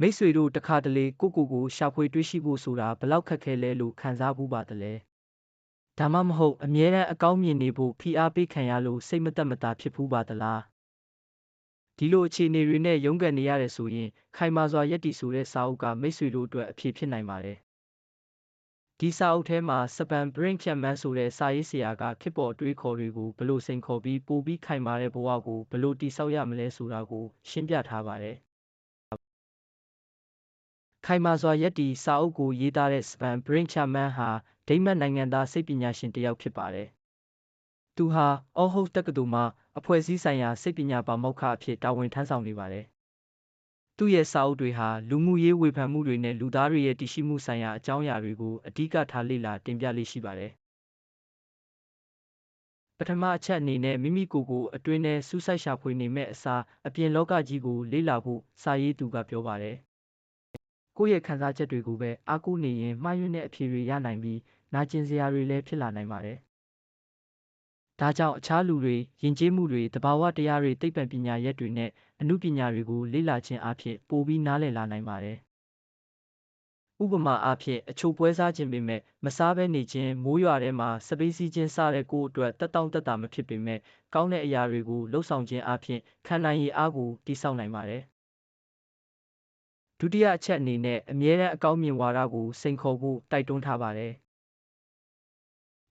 မိတ်ဆွေတို့တခါတလေကိုကိုကိုရှာဖွေတွေ့ရှိဖို့ဆိုတာဘလောက်ခက်ခဲလဲလို့ခံစားဘူးပါတလဲဒါမှမဟုတ်အမြဲတမ်းအကောင်းမြင်နေဖို့ဖိအားပေးခံရလို့စိတ်မသက်မသာဖြစ်ဘူးပါတလားဒီလိုအခြေအနေတွေနဲ့ရုန်းကန်နေရတယ်ဆိုရင် ခိုင်မာစွာယက်တီဆိုတဲ့စာအုပ်ကမိတ်ဆွေတို့အတွက်အဖြေဖြစ်နိုင်ပါတယ်ဒီစာအုပ်ထဲမှာစပန် brain ဖြတ်မန်းဆိုတဲ့စာရေးဆရာကခေတ်ပေါ်အတွေးခေါ်တွေကိုဘလို့စိန်ခေါ်ပြီးပိုပြီးခိုင်မာတဲ့ဘဝကိုဘလို့တိဆောက်ရမလဲဆိုတာကိုရှင်းပြထားပါတယ် ခိုင်မာစွာယက်တီစာအုပ်ကိုရေးသားတဲ့စပန် brain ချမန်းဟာဒိမတ်နိုင်ငံသားစိတ်ပညာရှင်တစ်ယောက်ဖြစ်ပါတယ်သူဟာအော်ဟုတ်တက္ကသိုလ်မှာအဖွဲ့အစည်းဆိုင်ရာစိတ်ပညာပါမောက္ခအဖြစ်တာဝန်ထမ်းဆောင်နေပါတယ်သူ့ရဲ့စာအုပ်တွေဟာလူမှုရေးဝေဖန်မှုတွေနဲ့လူသားတွေရဲ့တည်ရှိမှုဆိုင်ရာအကြောင်းအရာတွေကိုအဓိကထားလေ့လာတင်ပြလေ့ရှိပါတယ်ပထမအချက်အနေနဲ့မိမိကိုယ်ကိုအတွင်းထဲစူးစိုက်ရှာဖွေနေမဲ့အစားအပြင်လောကကြီးကိုလေ့လာဖို့စာရေးသူကပြောပါတယ် ကိုယ့်ရဲ့ခံစားချက်တွေကိုပဲအားကိုးနေရင်မှားယွင်းတဲ့အဖြေတွေရနိုင်ပြီးနာကျင်စရာတွေလည်းဖြစ်လာနိုင်ပါတယ်ဒါကြောင့်အခြားလူတွေယဉ်ကျေးမှုတွေတဘာဝတရားတွေသိပ္ပံပညာရက်တွေနဲ့အမှုပညာတွေကိုလေ့လာခြင်းအဖြစ်ပိုပြီးနားလည်လာနိုင်ပါတယ်ဥပမာအားဖြင့်အချို့ပွဲစားခြင်းပေမဲ့မစားဘဲနေခြင်းမိုးရွာထဲမှာစပေးစီးခြင်းစတဲ့ကိုယ်အတွက်တက်တောင့်တက်တာမဖြစ်ပေမဲ့ကောင်းတဲ့အရာတွေကိုလှုပ်ဆောင်ခြင်းအပြင်ခံနိုင်ရည်အားကိုတိဆောက်နိုင်ပါတယ် ဒုတိယအချက်အနေနဲ့အမြဲတမ်းအကောင်းမြင်ဝါဒကိုစိန်ခေါ်ဖို့တိုက်တွန်းထားပါတယ်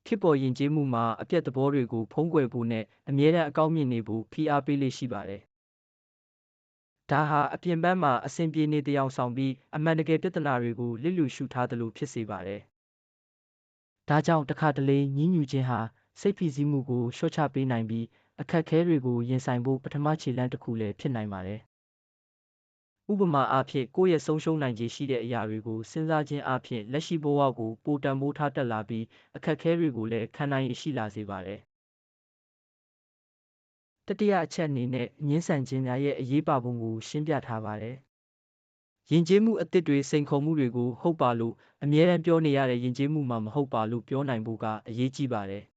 ခေတ်ပေါ်ယဉ်ကျေးမှုမှာအပြက်သဘောတွေကိုဖုံးကွယ်ဖို့နဲ့အမြဲတမ်းအကောင်းမြင်နေဖို့ဖိအားပေးလေ့ရှိပါတယ်ဒါဟာအပြင်ပန်းမှာအဆင်ပြေနေတယောင်ဆောင်ပြီးအမှန်တကယ်ပြဿနာတွေကိုလစ်လျူရှုထားသလိုဖြစ်စေပါတယ်။ဒါကြောင့်တခါတလေညှဉ်းညူခြင်းဟာစိတ်ဖိစီးမှုကိုလျှော့ချပေးနိုင်ပြီးအခက်အခဲတွေကိုရင်ဆိုင်ဖို့ပထမခြေလှမ်းတစ်ခုလည်းဖြစ်နိုင်ပါတယ်။ ဥပမာအားဖြင့်ကိုယ့်ရဲ့ဆုံးရှုံးနိုင်ခြေရှိတဲ့အရာတွေကိုစဉ်းစားခြင်းအပြင်လက်ရှိဘဝကိုပိုတန်ဖိုးထားတက်လာပြီးအခက်အခဲတွေကိုလည်းခံနိုင်ရရှိလာစေပါတယ်။တတိယအချက်အနေနဲ့ငင်းဆန်ခြင်းများရဲ့အရေးပါပုံကိုရှင်းပြထားပါတယ်။ယဉ်ကျေးမှုအသစ်တွေစိန်ခေါ်မှုတွေကိုဟုတ်ပါလို့အမြဲတမ်းပြောနေရတဲ့ယဉ်ကျေးမှုမှာမဟုတ်ပါလို့ပြောနိုင်ဖို့ကအရေးကြီးပါတယ်။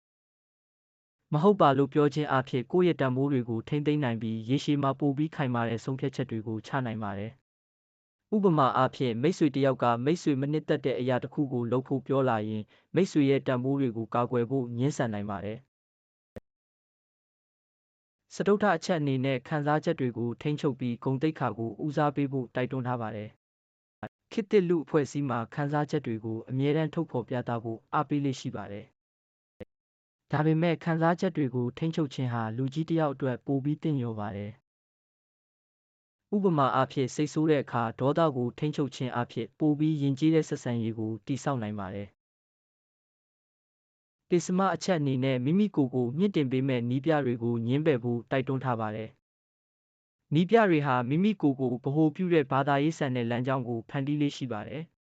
မဟုတ်ပါလို့ပြောခြင်းအဖြစ်ကိုယ့်ရဲ့တန်ဖိုးတွေကိုထိမ့်သိမ်းနိုင်ပြီးရေရှည်မှာပိုပြီးခိုင်မာတဲ့ဆုံးဖြတ်ချက်တွေကိုချနိုင်ပါတယ်။ဥပမာအားဖြင့်မိတ်ဆွေတယောက်ကမိတ်ဆွေမနစ်သက်တဲ့အရာတစ်ခုကိုလုပ်ဖို့ပြောလာရင်မိတ်ဆွေရဲ့တန်ဖိုးတွေကိုကာကွယ်ဖို့ညှင်းဆန်နိုင်ပါတယ်။စတုတ္ထအချက်အနေနဲ့ခံစားချက်တွေကိုထိန်းချုပ်ပြီးဂုဏ်သိက္ခာကိုဦးစားပေးဖို့တိုက်တွန်းထားပါတယ်။ခေတ်သစ်လူ့အဖွဲ့အစည်းမှာခံစားချက်တွေကိုအမြဲတမ်းထုတ်ဖော်ပြသဖို့အားပေးလေ့ရှိပါတယ်။ ဒါပေမဲ့ခံစားချက်တွေကို ထိန်းချုပ်ခြင်းဟာ လူကြီးတစ်ယောက်အတွက် ပိုပြီးသင့်လျော်ပါတယ်။ဥပမာအားဖြင့် စိတ်ဆိုးတဲ့အခါ ဒေါသကို ထိန်းချုပ်ခြင်းအားဖြင့် ပိုပြီးယဉ်ကျေးတဲ့ ဆက်ဆံရေးကို တည်ဆောက်နိုင်ပါတယ်ပစ္စမအချက်အနေနဲ့ မိမိကိုယ်ကို မြင့်တင်ပေးမဲ့နီးပြတွေကိုညှင်းပယ်ဖို့ တိုက်တွန်းထားပါတယ်။နီးပြတွေဟာ မိမိကိုယ်ကို ဗဟိုပြုတဲ့ ဘာသာရေးဆန်တဲ့ လမ်းကြောင်းကို ဖန်တီးလေးရှိပါတယ်။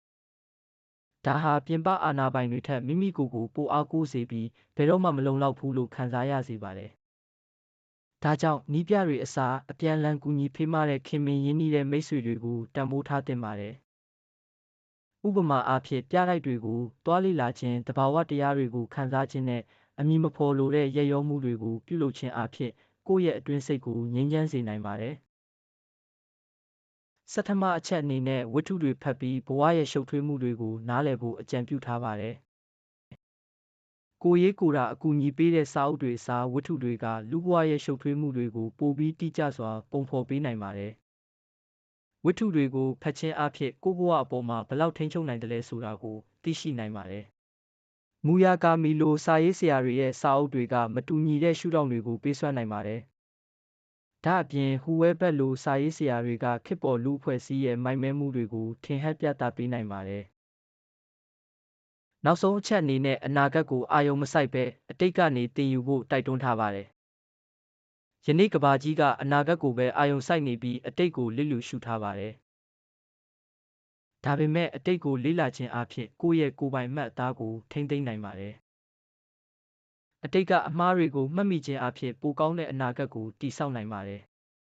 ဒါဟာပြင်ပအာဏာပိုင်တွေထက်မိမိကိုယ်ကိုပိုအားကိုးစေပြီးဘယ်တော့မှမလုံလောက်ဘူးလို့ခံစားရစေပါတယ်။ဒါကြောင့်နီးပြတွေအစားအပြန်လန်ကူညီဖေးမတဲ့ခင်မင်ရင်းနှီးတဲ့မိတ်ဆွေတွေကိုတန်ဖိုးထားသင့်ပါတယ်။ဥပမာအားဖြင့်ပြတိုက်တွေကိုသွားလေ့လာခြင်း၊သဘာဝတရားတွေကိုခံစားခြင်းနဲ့အမည်မဖော်လိုတဲ့ရက်ရောမှုတွေကိုပြုလုပ်ခြင်းအားဖြင့်ကိုယ့်ရဲ့အတွင်းစိတ်ကိုငြိမ်းချမ်းစေနိုင်ပါတယ်။ ဆဌမအချက်အနေနဲ့ဝတ္ထုတွေဖတ်ပြီးဘဝရဲ့ရှုပ်ထွေးမှုတွေကိုနားလည်ဖို့အကြံပြုထားပါတယ်။ကိုယ်ရေးကိုယ်တာအကူအညီပေးတဲ့စာအုပ်တွေအစားဝတ္ထုတွေကလူ့ဘဝရဲ့ရှုပ်ထွေးမှုတွေကိုပိုပြီးတိကျစွာပုံဖော်ပေးနိုင်ပါတယ်ဝတ္ထုတွေကိုဖတ်ခြင်းအားဖြင့်ကိုယ့်ဘဝအပေါ်မှာဘယ်လောက်ထိန်းချုပ်နိုင်သလဲဆိုတာကိုသိရှိနိုင်ပါတယ်။မူယာကာမီလိုစာရေးဆရာတွေရဲ့စာအုပ်တွေကမတူညီတဲ့ရှုထောင့်တွေကိုပေးစွမ်းနိုင်ပါတယ်။ ဒါအပြင်ဟူဝဲဘက်လိုစာရေးဆရာတွေကခေတ်ပေါ်လူအဖွဲ့အစည်းရဲ့မိုက်မဲမှုတွေကိုထင်ဟပ်ပြသပေးနိုင်ပါတယ်။နောက်ဆုံးအချက်အနေနဲ့အနာဂတ်ကိုအာရုံမစိုက်ဘဲအတိတ်ကနေသင်ယူဖို့တိုက်တွန်းထားပါတယ်ယနေ့ကဘာကြီးကအနာဂတ်ကိုပဲအာရုံစိုက်နေပြီးအတိတ်ကိုလစ်လျူရှုထားပါတယ်။ဒါပေမဲ့အတိတ်ကိုလေ့လာခြင်းအပြင်ကိုယ့်ရဲ့ကိုယ်ပိုင်မှတ်အသားကိုထိမ့်သိမ်းနိုင်ပါတယ်။ အတိတ်ကအမှားတွေကိုမှတ်မိခြင်းအပြင်ပိုကောင်းတဲ့အနာဂတ်ကိုတည်ဆောက်နိုင်ပါတယ်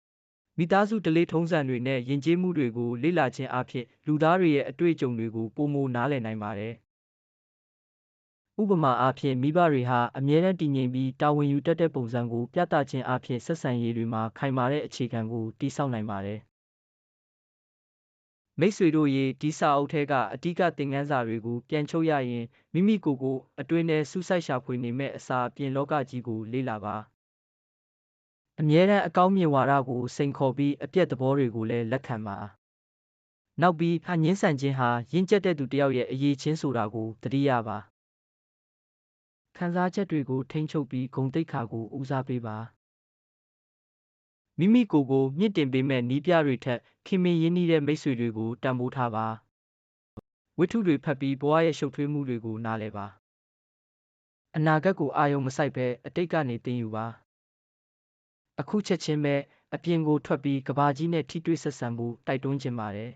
။မိသားစုတလေးထုံးစံတွေနဲ့ယဉ်ကျေးမှုတွေကိုလေ့လာခြင်းအပြင်လူသားတွေရဲ့အတွေ့အကြုံတွေကိုပိုမိုနားလည်နိုင်ပါတယ်။ဥပမာအားဖြင့်မိဘတွေဟာအမြဲတမ်းတည်ငြိမ်ပြီးတာဝန်ယူတတ်တဲ့ပုံစံကိုပြသခြင်းအားဖြင့်ဆက်ဆံရေးတွေမှာခိုင်မာတဲ့အခြေခံကိုတည်ဆောက်နိုင်ပါတယ် မိတ်ဆွေတို့ရေဒီစာအုပ်ထဲကအဓိကသင်ခန်းစာတွေကိုပြန်ချုပ်ရရင်မိမိကိုယ်ကိုအတွင်းထဲစူးစိုက်ရှာဖွေနေမဲ့အစားအပြင်လောကကြီးကိုလေ့လာပါအမြဲတမ်းအကောင်းမြင်ဝါဒကိုစိန်ခေါ်ပြီးအပြက်သဘောတွေကိုလည်းလက်ခံပါနောက်ပြီးဟာငင်းဆန်ခြင်းဟာရင့်ကျက်တဲ့သူတစ်ယောက်ရဲ့အရေးချင်းဆိုတာကိုသတိရပါခံစားချက်တွေကိုထိန်းချုပ်ပြီးဂုဏ်သိက္ခာကိုဦးစားပေးပါ မိမိကိုယ်ကိုမြင့်တင်ပေးမဲ့နီးပြတွေထက်ခင်မင်ရင်းနှီးတဲ့မိတ်ဆွေတွေကိုတန်ဖိုးထားပါဝတ္ထုတွေဖတ်ပြီးဘဝရဲ့ရှုပ်ထွေးမှုတွေကိုနားလည်ပါအနာဂတ်ကိုအာရုံမစိုက်ဘဲအတိတ်ကနေသင်ယူပါအခုချက်ချင်းပဲအပြင်ကိုထွက်ပြီးကဘာကြီးနဲ့ထိတွေ့ဆက်ဆံမှုတိုက်တွန်းခြင်းပါတယ်